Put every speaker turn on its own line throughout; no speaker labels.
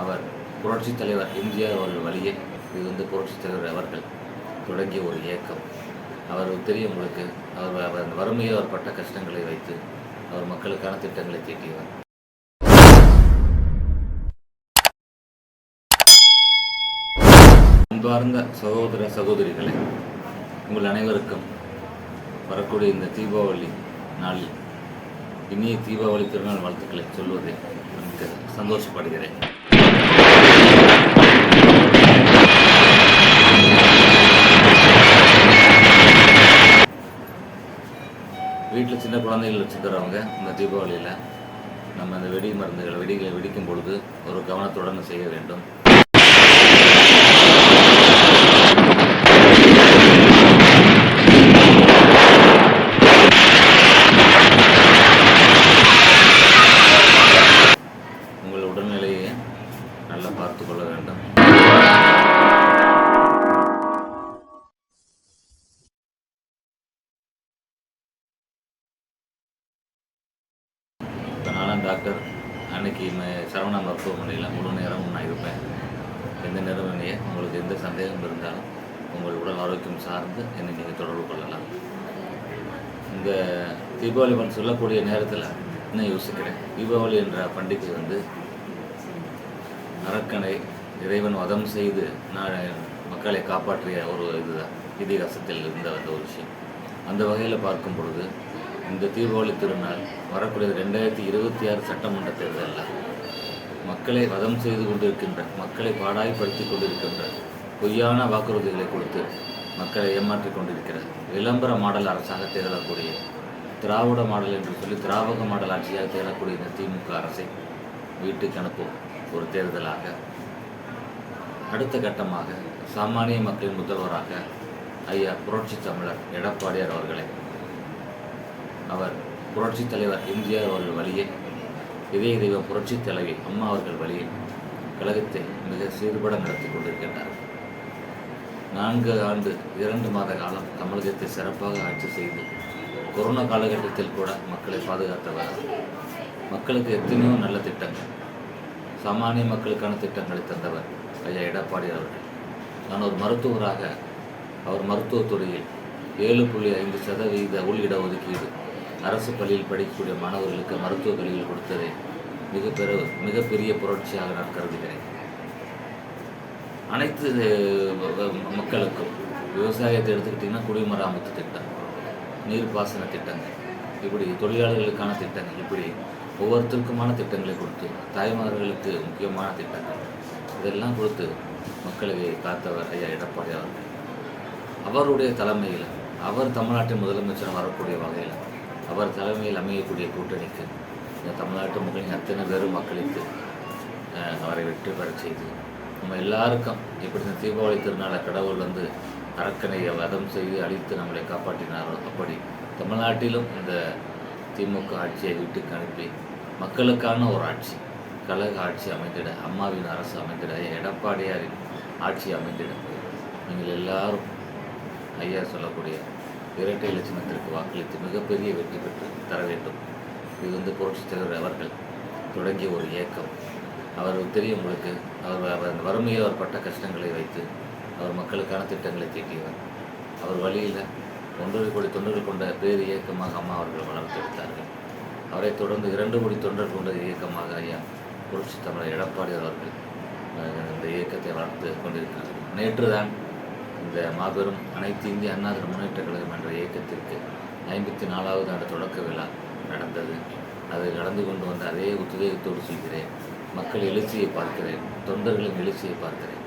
அவர் புரட்சித் தலைவர் எம்ஜிஆர் அவர்கள் வழியே இது வந்து புரட்சித் தலைவர் அவர்கள் தொடங்கிய ஒரு இயக்கம். அவர் தெரியும் உங்களுக்கு. அவர் அவர் அந்த வறுமையில் அவர் பட்ட கஷ்டங்களை வைத்து அவர் மக்களுக்கான திட்டங்களை தீட்டியவர். அன்பார்ந்த சகோதர சகோதரிகளே உங்கள் அனைவருக்கும் வரக்கூடிய இந்த தீபாவளி நாளில் இனிய தீபாவளி திருநாள் வாழ்த்துக்களை சொல்வதை மிக்க சந்தோஷப்படுகிறேன். சின்ன குழந்தைகள் வச்சுக்கிறவங்க இந்த தீபாவளியில் நம்ம அந்த வெடி மருந்துகள் வெடிகளை வெடிக்கும் பொழுது ஒரு கவனத்துடன் செய்ய வேண்டும். உங்கள் உடல்நிலையை நல்லா பார்த்து கொள்ள வேண்டும். இப்போ டாக்டர் அன்னைக்கு சரவணா மருத்துவமனையில் முழு நேரமும் நான் இருப்பேன். எந்த நேரமே உங்களுக்கு எந்த சந்தேகம் இருந்தாலும் உங்கள் உடல் ஆரோக்கியம் சார்ந்து என்னை நீங்கள் தொடர்பு கொள்ளலாம். இந்த தீபாவளி பண் சொல்லக்கூடிய நேரத்தில் இன்னும் யோசிக்கிறேன். தீபாவளி என்ற பண்டிகை வந்து அரக்கனை இறைவன் வதம் செய்து நான் மக்களை காப்பாற்றிய ஒரு இதுதான். இதிகாசத்தில் இருந்த அந்த ஒரு விஷயம். அந்த வகையில் பார்க்கும் பொழுது இந்த தீபாவளி திருநாள் வரக்கூடிய ரெண்டாயிரத்தி இருபத்தி ஆறு சட்டமன்ற தேர்தலில் மக்களை வதம் செய்து கொண்டிருக்கின்ற மக்களை பாடாய்படுத்தி கொண்டிருக்கின்ற பொய்யான வாக்குறுதிகளை கொடுத்து மக்களை ஏமாற்றிக் கொண்டிருக்கிற விளம்பர மாடல் அரசாக திகழக்கூடிய திராவிட மாடல் என்று சொல்லி திராவக மாடல் ஆட்சியாக திகழக்கூடிய இந்த திமுக அரசை வீட்டுக்கு அனுப்பும் ஒரு தேர்தலாக. அடுத்த கட்டமாக சாமானிய மக்களின் முதல்வராக ஐயா புரட்சி தமிழர் எடப்பாடியார் அவர்களை அவர் புரட்சித் தலைவர் எம்ஜிஆர் அவர்கள் வழியே இதய தெய்வம் புரட்சித் தலைவி அம்மா அவர்கள் வழியே கழகத்தை மிக சீர்பட நடத்தி கொண்டிருக்கின்றார். நான்கு ஆண்டு இரண்டு மாத காலம் தமிழகத்தை சிறப்பாக ஆட்சி செய்து கொரோனா காலகட்டத்தில் கூட மக்களை பாதுகாத்தவர் மக்களுக்கு எத்தனையோ நல்ல திட்டங்கள் சாமானிய மக்களுக்கான திட்டங்களை தந்தவர் ஐயா எடப்பாடி அவர்கள். நான் ஒரு மருத்துவராக அவர் மருத்துவத் துறையில் ஏழு புள்ளி ஐந்து சதவீத உள் இடஒதுக்கீடு அரசு பள்ளியில் படிக்கக்கூடிய மாணவர்களுக்கு மருத்துவக் கல்வியில் கொடுத்தது மிகப்பெரு மிகப்பெரிய புரட்சியாக நான் கருதுகிறேன். அனைத்து மக்களுக்கும் விவசாயத்தை எடுத்துக்கிட்டிங்கன்னா குடிமராமத்து திட்டம் நீர்ப்பாசன திட்டங்கள் இப்படி தொழிலாளர்களுக்கான திட்டங்கள் இப்படி ஒவ்வொருத்தருக்குமான திட்டங்களை கொடுத்து தாய்மார்களுக்கு முக்கியமான திட்டங்கள் இதெல்லாம் கொடுத்து மக்களை காத்தவர் ஐயா எடப்பாடி அவர்கள். அவருடைய தலைமையில் அவர் தமிழ்நாட்டின் முதலமைச்சர் வரக்கூடிய வகையில் அவர் தலைமையில் அமையக்கூடிய கூட்டணிக்கு இந்த தமிழ்நாட்டு மக்களின் அத்தனை பேரும் மக்களுக்கு அவரை வெற்றி பெறச் செய்து நம்ம எல்லாருக்கும் இப்படி இந்த தீபாவளி திருநாளை கடவுள் வந்து அரக்கனை வதம் செய்து அழித்து நம்மளை காப்பாற்றினாரோ அப்படி தமிழ்நாட்டிலும் இந்த திமுக ஆட்சியை வீட்டுக்கு அனுப்பி மக்களுக்கான ஒரு ஆட்சி கழக ஆட்சி அமைந்திட அம்மாவின் அரசு அமைந்திட எடப்பாடியாரின் ஆட்சி அமைந்திட நீங்கள் எல்லாரும் ஐயா சொல்லக்கூடிய இரட்டை இலட்சணத்திற்கு வாக்களித்து மிகப்பெரிய வெற்றி பெற்று தர வேண்டும். இது வந்து புரட்சித் தலைவர் அவர்கள் தொடங்கிய ஒரு இயக்கம். அவர் தெரியும் உங்களுக்கு அவர் அவர் அந்த வறுமையில் அவர் பட்ட கஷ்டங்களை வைத்து அவர் மக்களுக்கான திட்டங்களை தீட்டியவர். அவர் வழியில் ஒன்றரை கோடி தொண்டர்கள் கொண்ட பேர் இயக்கமாக அம்மா அவர்கள் வளர்த்தெடுத்தார்கள் அவரை தொடர்ந்து இரண்டு கோடி தொண்டர் கொண்ட இயக்கமாக ஐயா புரட்சி தமிழர் எடப்பாடி அவர்கள் இந்த இயக்கத்தை வளர்த்து கொண்டிருக்கிறார்கள் நேற்று தான் இந்த மாபெரும் அனைத்து இந்திய அண்ணா முன்னேற்ற கழகம் ஐம்பத்தி நாலாவது ஆண்டு தொடக்க விழா நடந்தது. அது நடந்து கொண்டு வந்த அதே உத்வேகத்தோடு சொல்கிறேன். மக்கள் எழுச்சியை பார்க்கிறேன். தொண்டர்களின் எழுச்சியை பார்க்கிறேன்.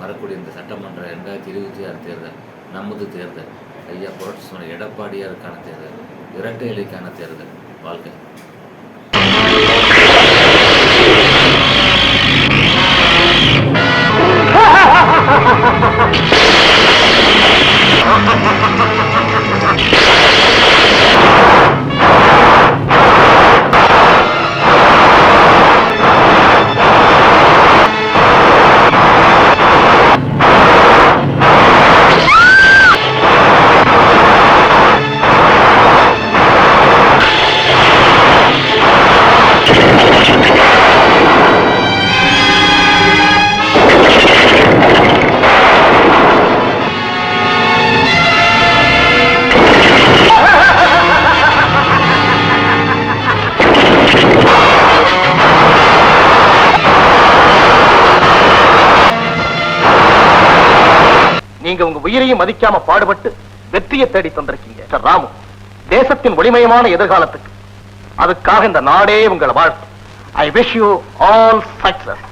வரக்கூடிய இந்த சட்டமன்ற ரெண்டாயிரத்தி இருபத்தி ஆறு தேர்தல் நமது தேர்தல் ஐயா புரட்சி சொன்ன எடப்பாடியாருக்கான தேர்தல் இரட்டை இலைக்கான தேர்தல். வாழ்க்கை உங்க
உயிரையும் மதிக்காம பாடுபட்டு வெற்றியை தேடி தந்திருக்கீங்க. ராமு தேசத்தின் ஒளிமயமான எதிர்காலத்துக்கு அதுக்காக இந்த நாடே உங்களை வாழ்த்து I wish you all success